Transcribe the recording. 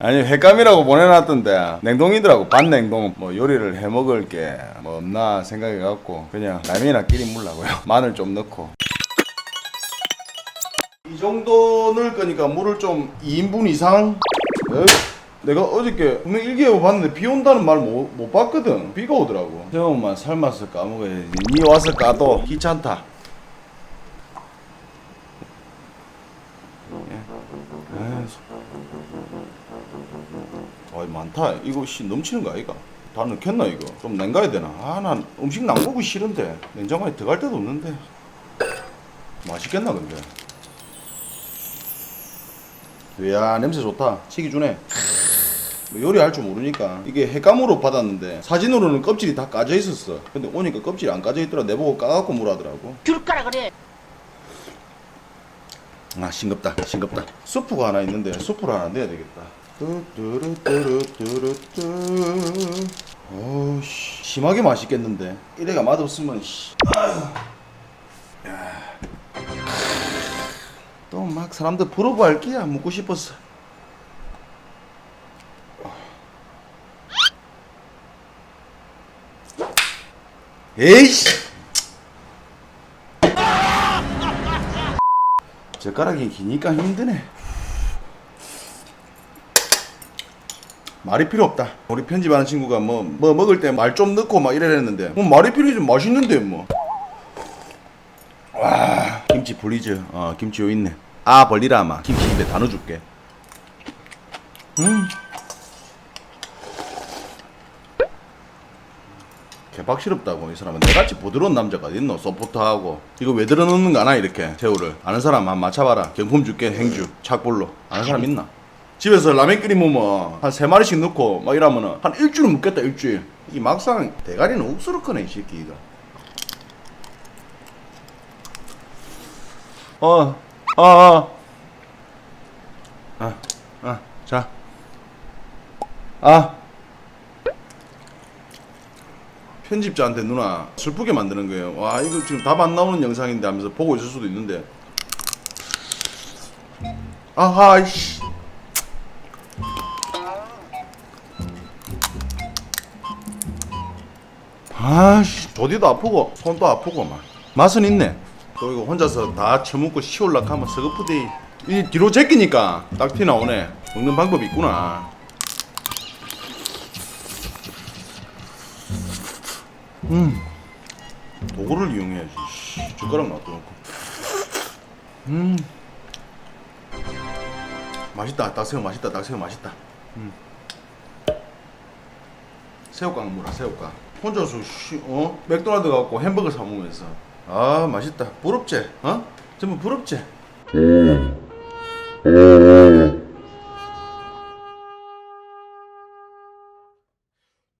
아니 횟감이라고 보내놨던데 냉동이더라고. 반냉동 뭐 요리를 해 먹을 게 뭐 없나 생각해 갖고 그냥 라면이나 끼리 물라고요. 마늘 좀 넣고. 이 정도 넣을 거니까 물을 좀 2인분 이상? 어? 내가 어저께 분명 일기예보 봤는데 비 온다는 말 못 못 봤거든. 비가 오더라고. 새우만 삶아서 까먹어야지. 니 와서 까도 귀찮다 아 많다. 이거 씨 넘치는 거 아이가? 다 넣겠나 이거? 좀 냉가야 되나? 아 난 음식 남보기 싫은데. 냉장고에 들어갈 데도 없는데. 맛있겠나 근데? 이야 냄새 좋다. 치기 주네. 뭐 요리할 줄 모르니까. 이게 횟감으로 받았는데 사진으로는 껍질이 다 까져 있었어. 근데 오니까 껍질이 안 까져 있더라. 내보고 까갖고 물하더라고. 귤 까라 그래. 아 싱겁다. 싱겁다. 수프가 하나 있는데 수프를 하나 내야 되겠다 뚜뚜루뚜루뚜루뚜. 어씨. 심하게 맛있겠는데. 이래가 맛없으면 또막 사람들 부러워 할 끼야. 묻고 싶었어 에이씨. 젓가락이 기니까 힘드네. 말이 필요 없다. 우리 편집하는 친구가 뭐, 뭐 먹을 때 말 좀 넣고 막 이래랬는데, 뭐 말이 필요지 맛있는데 뭐. 와, 김치 불리즈. 어, 김치 요 있네. 아, 벌리라 아마. 김치 입에 다 넣어줄게. 음. 개박시럽다고 이 사람은 내같이 부드러운 남자가 어딨노 소프트하고 이거 왜 들어놓는 거 아나 이렇게 새우를 아는 사람 한번 맞춰봐라 경품 줄게 행주 착불로 아는 사람 있나 집에서 라면 끓이면 한 세 마리씩 넣고 막 이러면은 한 일주일 먹겠다 일주일 이 막상 대가리는 옥수로 크네 이 새끼 이거 어, 어, 어. 아, 아, 자. 아. 편집자한테 누나 슬프게 만드는 거예요. 와 이거 지금 답 안 나오는 영상인데 하면서 보고 있을 수도 있는데. 아하 씨. 아씨 조디도 아프고 손도 아프고 막 맛은 있네. 또 이거 혼자서 다 처먹고 치울락 하면 서글프디. 이 뒤로 제끼니까 딱 티 나오네. 먹는 방법이 있구나. 음. 도구를 이용해야지. 씨, 젓가락 놔둬놓고. 음. 맛있다. 닭새우 맛있다. 닭새우 맛있다. 음. 새우깡 뭐라 새우깡. 혼자서 씨, 어 맥도날드 갖고 햄버거 사 먹으면서 아 맛있다. 부럽지? 어? 전부 부럽지? 음. 음.